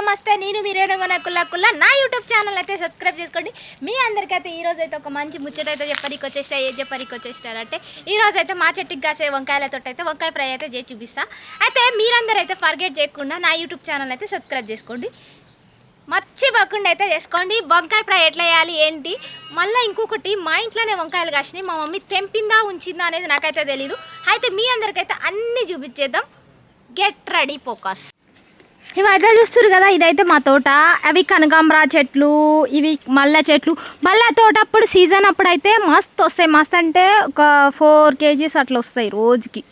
నమస్తే నేను మీరేనగొన కుల్ల కుల్ల. నా యూట్యూబ్ ఛానల్ అయితే సబ్స్క్రైబ్ చేసుకోండి. మీ అందరికైతే ఈ రోజు అయితే ఒక మంచి ముచ్చట అయితే చెప్పరికి వచ్చేస్తా ఏ చెప్పరికి వచ్చేస్తారంటే ఈ రోజు అయితే మా చెట్టుకి కాసే వంకాయలతో అయితే వంకాయ ఫ్రై అయితే చేసి చూపిస్తా. అయితే మీరందరూ అయితే ఫర్గెట్ చేయకుండా నా యూట్యూబ్ ఛానల్ అయితే సబ్స్క్రైబ్ చేసుకోండి. మర్చిపోకుండా అయితే చేసుకోండి. వంకాయ ఫ్రై ఎట్లా వేయాలి ఏంటి? మళ్ళీ ఇంకొకటి మా ఇంట్లోనే వంకాయలు కాసినాయి. మా మమ్మీ తెంపిందా ఉంచిందా అనేది నాకైతే తెలీదు. అయితే మీ అందరికైతే అన్నీ చూపించేద్దాం. గెట్ రెడీ ఫోకస్ ఇవి అయితే చూస్తారు కదా ఇదైతే మా తోట. అవి కనకాంబరా చెట్లు ఇవి మల్లె చెట్లు. మల్లె తోట అప్పుడు సీజన్ అప్పుడైతే మస్తు వస్తాయి. మస్తు అంటే ఒక ఫోర్ కేజీస్ అట్లా వస్తాయి రోజుకి.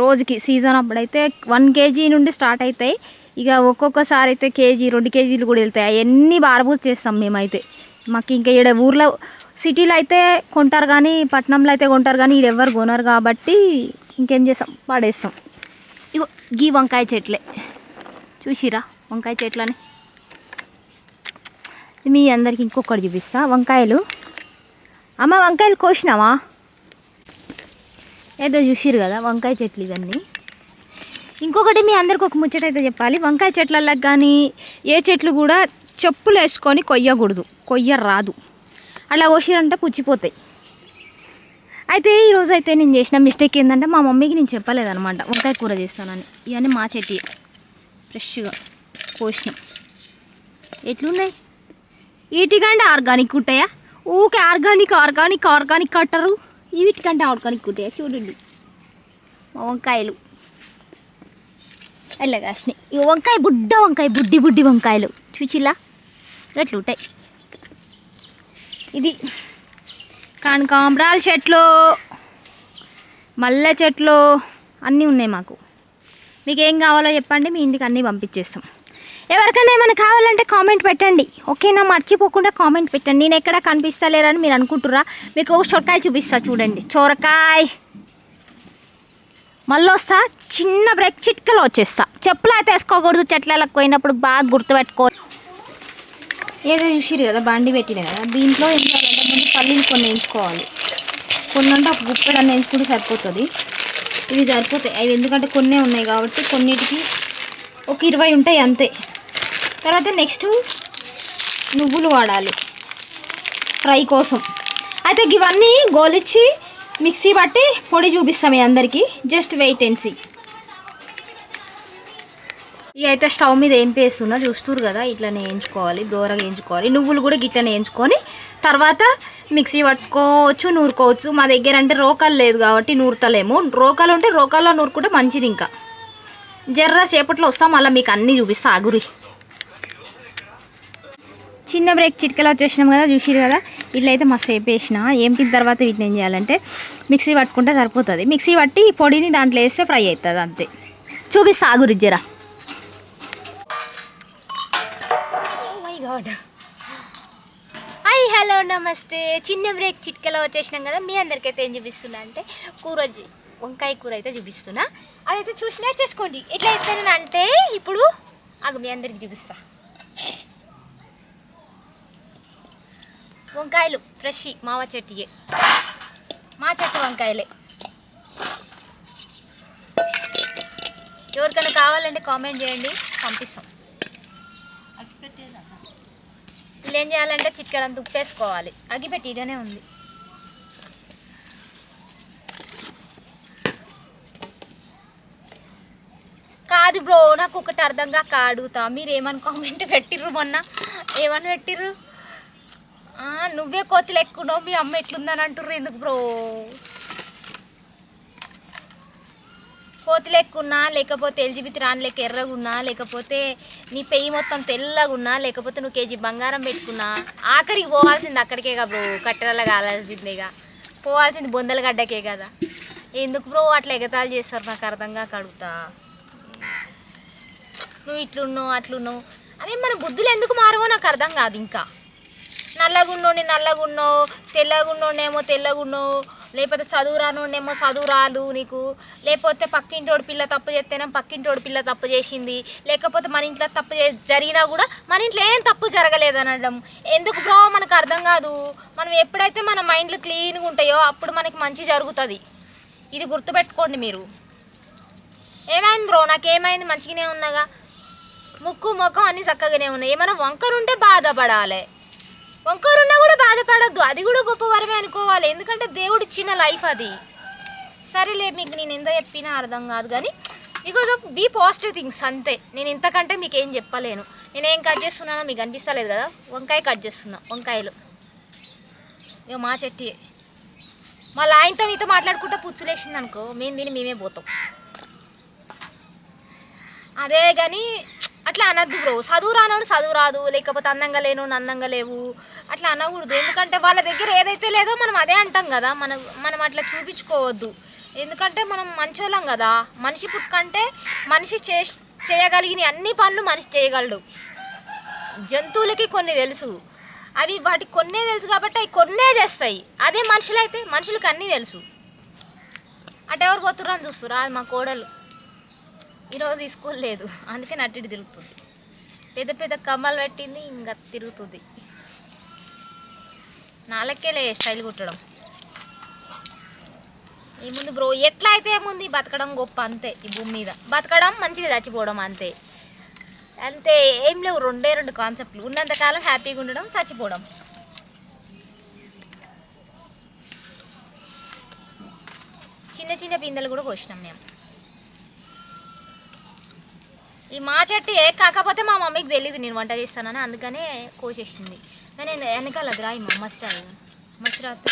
రోజుకి సీజన్ అప్పుడైతే వన్ కేజీ నుండి స్టార్ట్ అవుతాయి ఇక ఒక్కొక్కసారి అయితే కేజీ రెండు కేజీలు కూడా వెళ్తాయి. అవన్నీ బారబూత్ చేస్తాం మేమైతే. మాకు ఇంకా ఇక్కడ ఊర్లో సిటీలో అయితే కొంటారు కానీ పట్టణంలో అయితే కొంటారు కానీ ఇక్కడ ఎవరు కొనరు కాబట్టి ఇంకేం చేస్తాం? పడేస్తాం. ఇగో గీ వంకాయ చెట్లే. చూసిరా వంకాయ చెట్లని. మీ అందరికి ఇంకొకటి చూపిస్తా వంకాయలు. అమ్మ వంకాయలు కోసినావా? ఏదో చూసిరు కదా వంకాయ చెట్లు ఇవన్నీ. ఇంకొకటి మీ అందరికి ఒక ముచ్చట అయితే చెప్పాలి. వంకాయ చెట్లలో కానీ ఏ చెట్లు కూడా చెప్పులు వేసుకొని కొయ్యకూడదు కొయ్య రాదు అలా కోసిరంటే పుచ్చిపోతాయి. అయితే ఈరోజు అయితే నేను చేసిన మిస్టేక్ ఏంటంటే మా మమ్మీకి నేను చెప్పలేదన్నమాట వంకాయ కూర చేస్తానని. ఇవన్నీ మా చెట్టి ఫ్రెష్గా కోసినాం. ఎట్లున్నాయి? వీటికంటే ఆర్గానిక్ ఉంటాయా? ఊకే ఆర్గానిక్ ఆర్గానిక్ ఆర్గానిక్ అంటారు. వీటికంటే ఆర్గానిక్ ఉంటాయా? చూడండి. వంకాయలు. అలా కాసినాయి? ఈ వంకాయ బుడ్డ వంకాయ బుడ్డి బుడ్డి వంకాయలు. చూచిలా ఎట్లుంటాయి? ఇది కనకాంబరాల చెట్లు మల్లె చెట్లు అన్నీ ఉన్నాయి మాకు. మీకు ఏం కావాలో చెప్పండి మీ ఇంటికి అన్నీ పంపించేస్తాం. ఎవరికైనా ఏమైనా కావాలంటే కామెంట్ పెట్టండి. ఓకేనా? మర్చిపోకుండా కామెంట్ పెట్టండి. నేను ఎక్కడ కనిపిస్తలేరని మీరు అనుకుంటురా మీకు ఒక చొరకాయ చూపిస్తా చూడండి. చొరకాయ. మళ్ళీ వస్తా. చిన్న బ్రేక్ చిట్కలో వచ్చేస్తా. చెప్పులు అయితే వేసుకోకూడదు చెట్లకు పోయినప్పుడు బాగా గుర్తుపెట్టుకో. ఏదో చూసిరు కదా బండి పెట్టిన కదా. దీంట్లో ఏం చేయాలంటే ముందు పల్లీలు కొన్ని వేయించుకోవాలి. కొన్ని అంటే ఒక గుప్పెడన్న వేయించుకుంటే సరిపోతుంది. ఇవి సరిపోతాయి. అవి ఎందుకంటే కొన్నే ఉన్నాయి కాబట్టి కొన్నిటికి ఒక ఇరవై ఉంటాయి అంతే. తర్వాత నెక్స్ట్ నువ్వులు వాడాలి. ఫ్రై కోసం. అయితే ఇవన్నీ గోలిచ్చి మిక్సీ పట్టి పొడి చూపిస్తాం మీ అందరికీ. జస్ట్ వెయిట్ అండ్ సీ ఇక అయితే స్టవ్ మీద ఏం పేస్తున్నా చూస్తురు కదా ఇట్లనే వేయించుకోవాలి దూరగా వేయించుకోవాలి. నువ్వులు కూడా ఇట్లనే వేయించుకొని తర్వాత మిక్సీ పట్టుకోవచ్చు నూరుకోవచ్చు. మా దగ్గర అంటే రోకలు లేదు కాబట్టి నూరుతలేము. రోకలు ఉంటే రోకల్లో నూరుకుంటే మంచిది ఇంకా. జర్ర సేపట్లో వస్తాం మళ్ళీ మీకు అన్నీ చూపిస్తా ఆగురి. చిన్న బ్రేక్ చిట్కలో వచ్చేసినాం కదా చూసిరు కదా? ఇట్లయితే మస్తు వేపేసిన ఏంపిన తర్వాత వీటిని ఏం చేయాలంటే మిక్సీ పట్టుకుంటే సరిపోతుంది. మిక్సీ పట్టి ఈ పొడిని దాంట్లో వేస్తే ఫ్రై అవుతుంది అంతే. చూపిస్తా ఆగురి జరా నమస్తే. చిన్న బ్రేక్ చిట్కలో వచ్చేసినాం కదా మీ అందరికైతే ఏం చూపిస్తున్నా అంటే కూర వంకాయ కూర అయితే చూపిస్తున్నా. అదైతే చూసినా చేసుకోండి ఎట్లా అయితే అంటే ఇప్పుడు అగు మీ అందరికి చూపిస్తా. వంకాయలు ఫ్రెష్ మావ చెట్టుయే. మా చెట్టు వంకాయలే. ఎవరికైనా కావాలంటే కామెంట్ చేయండి పంపిస్తాం. వీళ్ళు ఏం చేయాలంటే చిట్కడంత ఉప్పు అగిపెట్టి ఇడనే ఉంది. కాదు బ్రో నాకు ఒకటి అర్థంగా కాడుగుతా మీరు ఏమని కామెంట్ పెట్టిర్రు మొన్న? ఏమని పెట్టిర్రు? నువ్వే కోతులు ఎక్కున్నావు మీ అమ్మ ఎట్లుందని అంటుర్రు ఎందుకు బ్రో? కోతులెక్కున్నా లేకపోతే ఎల్జిబితి రాని లెక్క ఎర్రగున్నా లేకపోతే నీ పెయ్యి మొత్తం తెల్లగున్నా లేకపోతే నువ్వు కేజీ బంగారం పెట్టుకున్నా ఆఖరికి పోవాల్సింది అక్కడికేగా బ్రో కట్టెల కావాల్సిందేగా పోవాల్సింది బొందల గడ్డకే కదా. ఎందుకు బ్రో అట్లా ఎగతాలు చేస్తారు నాకు అర్థంగా కడుగుతా నువ్వు ఇట్లున్నావు అట్లున్నావు. అదే మన బుద్ధులు ఎందుకు మారవో నాకు అర్థం కాదు ఇంకా. నల్లగుండోని నల్లగున్నో తెల్లగుండోనేమో తెల్లగున్నో లేకపోతే చదువు రానుండేమో చదువు రాలు నీకు. లేకపోతే పక్కింటోడి పిల్ల తప్పు చేస్తేనే పక్కింటోడి పిల్ల తప్పు చేసింది. లేకపోతే మన ఇంట్లో తప్పు జరిగినా కూడా మన ఇంట్లో ఏం తప్పు జరగలేదు అనడం. ఎందుకు బ్రో? మనకు అర్థం కాదు. మనం ఎప్పుడైతే మన మైండ్లు క్లీన్గా ఉంటాయో అప్పుడు మనకి మంచి జరుగుతుంది. ఇది గుర్తుపెట్టుకోండి మీరు. ఏమైంది బ్రో? నాకేమైంది? మంచిగానే ఉన్నాగా? ముక్కు ముఖం అన్నీ చక్కగానే ఉన్నాయి. ఏమైనా వంకరుంటే బాధపడాలి. వంకరున్నా కూడా బాధపడద్దు. అది కూడా గొప్ప వరమే అనుకోవాలి. ఎందుకంటే దేవుడు ఇచ్చిన లైఫ్ అది. సరేలే మీకు నేను ఎంత చెప్పినా అర్థం కాదు కానీ because of be positive things అంతే. నేను ఇంతకంటే మీకు ఏం చెప్పలేను. నేను ఏం కట్ చేస్తున్నానో మీకు అనిపిస్తలేదు కదా? వంకాయ కట్ చేస్తున్నా వంకాయలు. ఇక మా చెట్టి మళ్ళీ ఆయనతో మీతో మాట్లాడుకుంటే పుచ్చులేసింది అనుకో మేము దీన్ని మేమే పోతాం. అదే కానీ అట్లా అనద్దు బ్రో. చదువు రానోడు చదువు రాదు లేకపోతే అందంగా లేను అందంగా లేవు. అట్లా అనకూడదు. ఎందుకంటే వాళ్ళ దగ్గర ఏదైతే లేదో మనం అదే అంటాం కదా. మనం మనం అట్లా చూపించుకోవద్దు. ఎందుకంటే మనం మంచోళ్ళం కదా. మనిషి పుట్టుకంటే మనిషి చే చేయగలిగిన అన్ని పనులు మనిషి చేయగలడు. జంతువులకి కొన్ని తెలుసు. అవి వాటికి కొన్నే తెలుసు కాబట్టి అవి కొన్నే చేస్తాయి. అదే మనుషులైతే మనుషులకి అన్నీ తెలుసు. అటు ఎవరు పోతుర్రు అని చూస్తురా అది మా కోడలు. ఈరోజు ఈ స్కూల్ లేదు. అందుకే నట్టిటి తిరుగుతుంది. పెద్ద పెద్ద కమ్మలు పెట్టింది ఇంకా తిరుగుతుంది. నాలకేలే స్టైల్ కుట్టడం. ఏముంది బ్రో ఎట్లా అయితే ఏముంది బతకడం గొప్ప అంతే ఈ భూమి మీద. బతకడం మంచిగా చచ్చిపోవడం అంతే. అంతే ఏం లేవు రెండే రెండు కాన్సెప్ట్లు ఉన్నంతకాలం హ్యాపీగా ఉండడం చచ్చిపోవడం. చిన్న చిన్న పిందెలు కూడా కోసినాం మేము. ఈ మా చెట్టు ఏ కాకపోతే మా మమ్మీకి తెలియదు నేను వంట చేస్తానని అందుకనే కోసేసింది. కానీ వెనకాల అది రాయి మా మసిరాయి మసిరాతో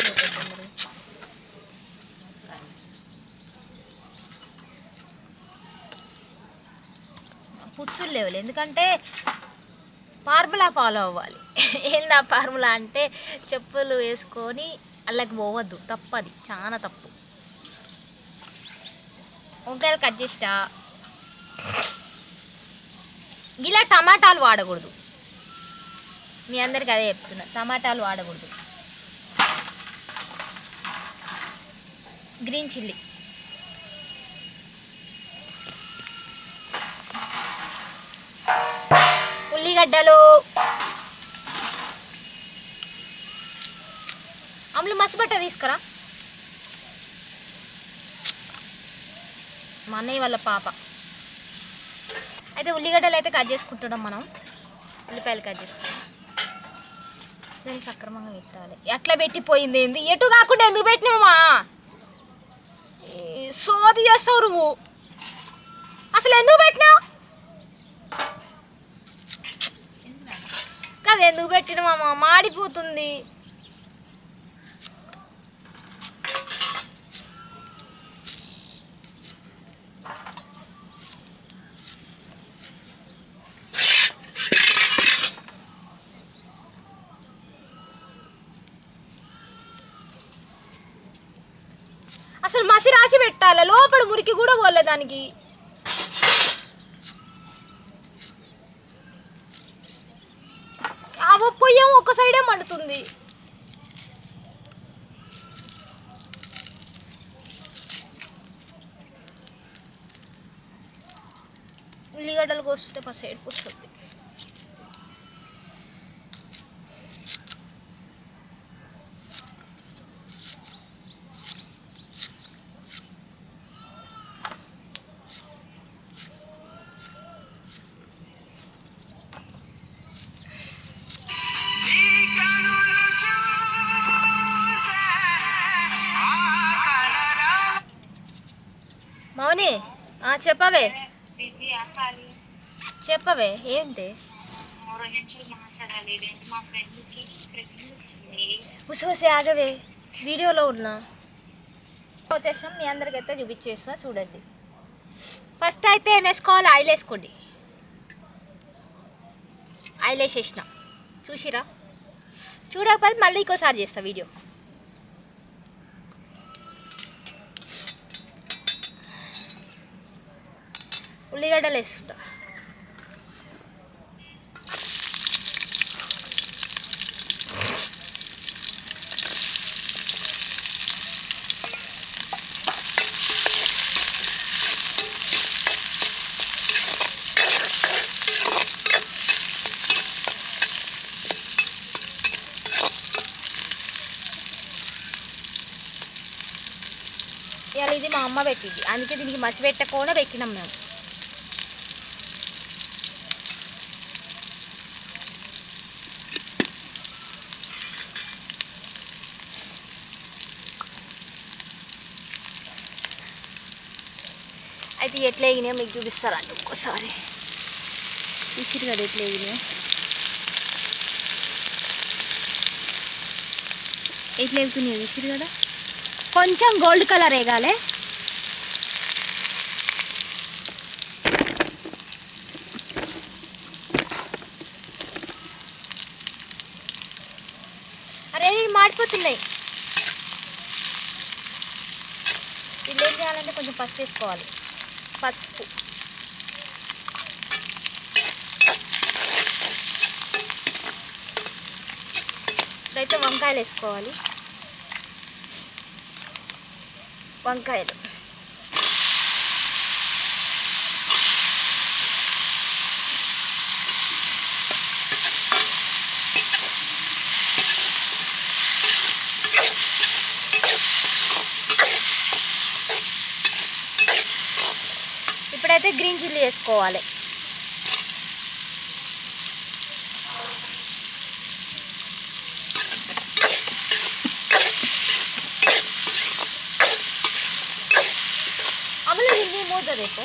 పుచ్చులు లేవులే ఎందుకంటే ఫార్ములా ఫాలో అవ్వాలి. ఏందా ఫార్ములా అంటే చెప్పులు వేసుకొని అల్లకి పోవద్దు తప్పది చాలా తప్పు. వంకాయలు కట్ చేస్తా ఇలా టమాటాలు వాడకూడదు. మీ అందరికి అదే చెప్తున్నా టమాటాలు వాడకూడదు. Green chilli. ఉల్లిగడ్డలు. అమ్ములు మసిబట్ట తీసుకురా. మా అన్నయ్య వాళ్ళ పాప. అయితే ఉల్లిగడ్డలు అయితే కట్ చేసుకుంటున్నాం మనం. ఉల్లిపాయలు కట్ చేసుకుంటాం దాన్ని సక్రమంగా పెట్టాలి ఎట్లా పెట్టిపోయింది ఏంది? ఎటు కాకుండా ఎందుకు పెట్టినామా సోది చేస్తావు నువ్వు. అసలు ఎందుకు పెట్టినావు? కదా ఎందుకు పెట్టినామా మాడిపోతుంది అసలు మసి రాసి పెట్టాల? లోపల మురికి కూడా పోలే దానికి. ఆ పొయ్యం ఒక సైడే మండుతుంది. ఉల్లిగడ్డలు కోస్తుంటే పసైడ్ సైడ్ చెప్పవే? చెప్పవే ఏంటి? ఉసవసే ఆగవే వీడియోలో ఉన్నా. వచ్చేసాం మీ అందరికి అయితే చూపించేస్తా చూడండి. ఫస్ట్ అయితే ఏం వేసుకోవాలి ఆయిల్ వేసుకోండి ఆయిల్ వేసేసిన చూసిరా? చూడకపోతే మళ్ళీ ఇంకోసారి చేస్తా వీడియో ఉల్లిగడ్డలు వేస్తుంటా. ఇవాళ ఇది మా అమ్మ పెట్టింది. అందుకే దీనికి మసి పెట్టకుండా పెట్టినాం మేము. అయితే ఎట్లా ఎగినాయో మీకు చూపిస్తారండి ఒక్కసారి. చూసిరు కదా ఎట్లా ఎగినాయో ఎట్లా ఎగుతున్నాయో చూసిరు కదా. కొంచెం గోల్డ్ కలర్ వేగాలి అరే మాడిపోతున్నాయి. ఏం చేయాలంటే కొంచెం పసుపు వేసుకోవాలి. పసుపు. ఇప్పుడైతే వంకాయలు వేసుకోవాలి. వంకాయలు. ఇప్పుడైతే గ్రీన్ చిల్లీ వేసుకోవాలి. అమలు హిందీ మూత రేపు.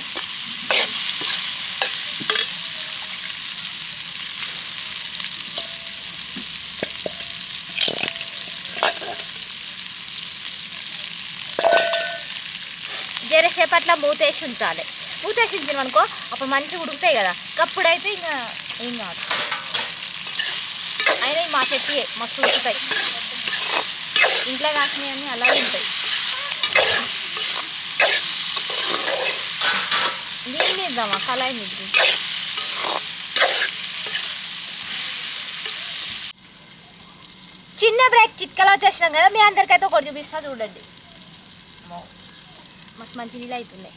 జరసేపు మూతేసి ఉంచాలి. మూతేసి ఉంచాం అనుకో అప్పుడు మంచిగా ఉడుకుతాయి కదా. అప్పుడైతే ఇంకా ఏం కాదు. అయినా మా చెట్టు మస్తు ఉడుకుతాయి. ఇంట్లో కాసినవి అలాగే ఉంటాయి. దీని మీద్దామా కళాయి మీద చిన్న బ్రేక్ చిట్కలో వచ్చేసినాం కదా మీ అందరికైతే ఒకటి చూపిస్తా చూడండి. మస్తు మంచి నీళ్ళు అవుతున్నాయి.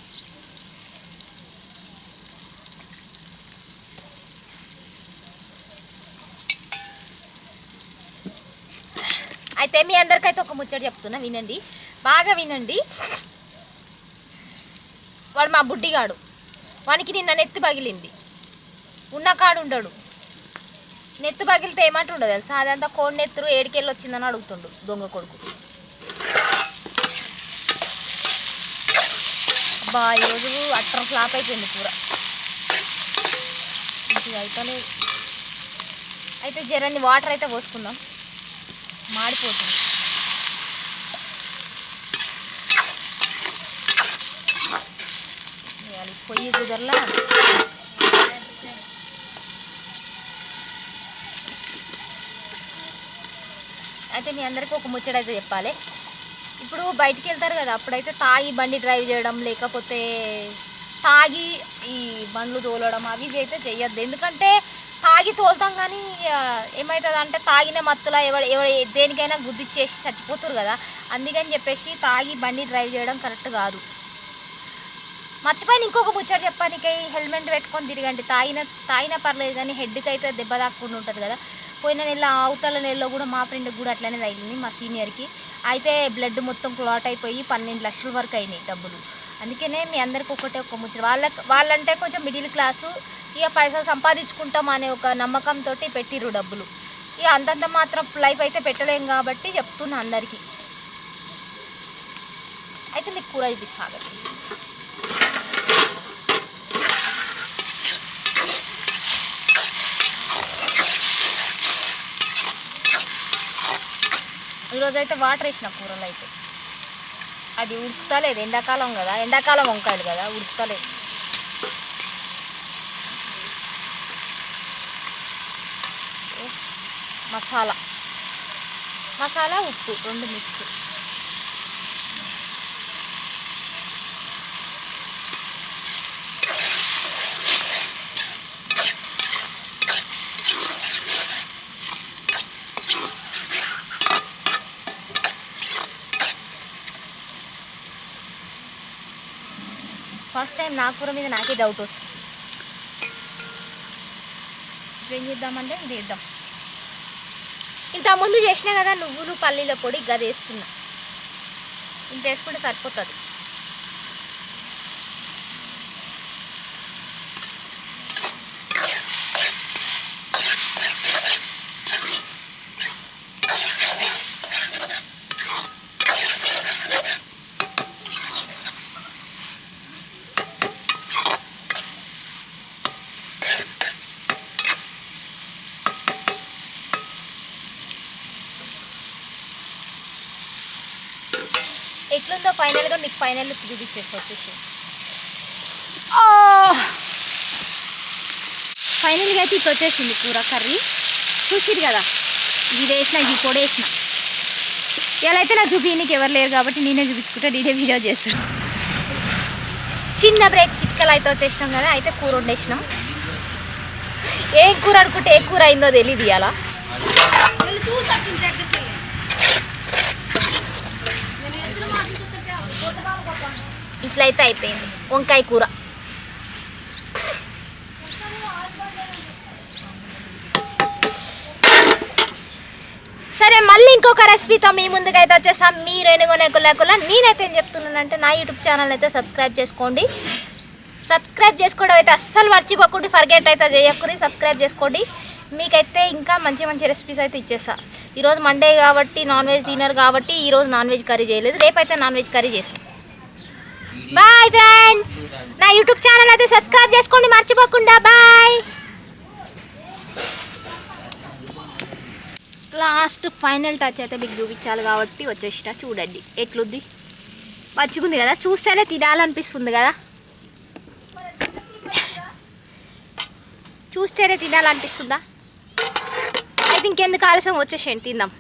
అయితే మీ అందరికైతే ఒక ముచ్చట చెప్తున్నా వినండి. బాగా వినండి. వాడు మా బుడ్డిగాడు. వానికి నిన్న నెత్తి పగిలింది. ఉన్న కాడు ఉండడు. నెత్తి పగిలితే ఏమంటుండదు తెలుసా? అదంతా కోడి నెత్తురు ఏడికెళ్ళి వచ్చిందని అడుగుతుండు దొంగ కొడుకు. అబ్బా ఈరోజు అట్టర్ ఫ్లాప్ అయిపోయింది కూర. ఇది అయితే జరన్ని వాటర్ అయితే పోసుకుందాం మాడిపోతుంది వేయాలి. పొయ్యి కుదరలా? అయితే మీ అందరికీ ఒక ముచ్చట అయితే చెప్పాలి. ఇప్పుడు బయటికి వెళ్తారు కదా అప్పుడైతే తాగి బండి డ్రైవ్ చేయడం లేకపోతే తాగి ఈ బండ్లు తోలడం అవి ఇవి అయితే చేయొద్దు ఎందుకంటే తాగి తోలుతాం కానీ ఏమవుతుంది అంటే తాగిన మత్తుల ఎవడ ఎవడ దేనికైనా గుద్దిచ్చేసి చచ్చిపోతారు కదా. అందుకని చెప్పేసి తాగి బండి డ్రైవ్ చేయడం కరెక్ట్ కాదు. మర్చిపోయిన. ఇంకొక ముచ్చట చెప్పానికి హెల్మెట్ పెట్టుకొని తిరగండి. తాగిన తాగినా పర్లేదు కానీ హెడ్కి అయితే దెబ్బ తాకుండా ఉంటుంది కదా. పోయిన నెల అవతల నెలలో కూడా మా ఫ్రెండ్కి కూడా అట్లనే తగిలింది మా సీనియర్కి అయితే బ్లడ్ మొత్తం క్లాట్ అయిపోయి పన్నెండు లక్షల వరకు అయినాయి డబ్బులు. అందుకనే మీ అందరికి ఒకటే ఒక ముచ్చట. వాళ్ళకి వాళ్ళంటే కొంచెం మిడిల్ క్లాసు ఇక పైసలు సంపాదించుకుంటాం అనే ఒక నమ్మకంతో పెట్టిర్రు డబ్బులు. ఇక అంతంత మాత్రం లైఫ్ అయితే పెట్టలేం కాబట్టి చెప్తున్నా అందరికీ. అయితే మీకు కూర చూపిస్తాను ఈరోజు అయితే వాటర్ వేసిన కూరలు అయితే అది ఉడుకుతలేదు. ఎండాకాలం కదా. ఎండాకాలం వంకాయలు కదా. ఉడుకుతలేదు. మసాలా. మసాలా ఉప్పు. రెండు మిక్స్ ఫస్ట్ టైం నా కూర మీద నాకే డౌట్ వస్తుంది. ఇప్పుడు ఏం చేద్దామంటే ఇది వేద్దాం ఇంతకుముందు ముందు చేసినా కదా నువ్వులు పల్లీల పొడి గది వేస్తున్నా ఇంత వేసుకుంటే సరిపోతుంది. ఎట్లుందో ఫైనల్గా మీకు ఫైనల్ చూపించేసి వచ్చేసి. ఫైనల్గా అయితే ఇటు వచ్చేసింది కూర కర్రీ. చూసిరు కదా ఇది వేసిన ఇది పొడి వేసిన. ఇలా అయితే నా చూపించడానికి ఎవరు లేరు కాబట్టి నేనే చూపించుకుంటా నేనే వీడియో చేస్తాను చిన్న బ్రేక్ చిట్కలు అయితే వచ్చేసినాం కదా అయితే కూర వండేసినాం. ఏ కూర అనుకుంటే ఏ కూర అయిందో తెలియదు ఇవాళ ఇట్లా అయితే అయిపోయింది. వంకాయ కూర. సరే మళ్ళీ ఇంకొక రెసిపీతో మీ ముందుగా అయితే వచ్చేసాం. మీ రేణుగొనే కుల్లాకుల నేనైతే ఏం చెప్తున్నానంటే నా యూట్యూబ్ ఛానల్ అయితే సబ్స్క్రైబ్ చేసుకోండి. సబ్స్క్రైబ్ చేసుకోవడం అయితే అస్సలు మర్చిపోకండి ఫర్గెట్ అయితే చేయకూరి సబ్స్క్రైబ్ చేసుకోండి. మీకైతే ఇంకా మంచి మంచి రెసిపీస్ అయితే ఇచ్చేస్తా. ఈరోజు మండే కాబట్టి నాన్ వెజ్ తినరు కాబట్టి ఈరోజు నాన్ వెజ్ కర్రీ చేయలేదు. రేపైతే నాన్ వెజ్ కర్రీ చేస్తాం. బాయ్ ఫ్రెండ్స్ నా యూట్యూబ్ ఛానల్ అయితే సబ్స్క్రైబ్ చేసుకోండి మర్చిపోకుండా. బాయ్ లాస్ట్ ఫైనల్ టచ్ అయితే మీకు చూపించాలి కాబట్టి వచ్చేసిన చూడండి. ఎట్లుంది? మంచిగుంది కదా? చూస్తేనే తినాలనిపిస్తుంది కదా? చూస్తేనే తినాలనిపిస్తుందా? ఇంకెందుకు ఆలస్యం? వచ్చేసేయండి తిందాం.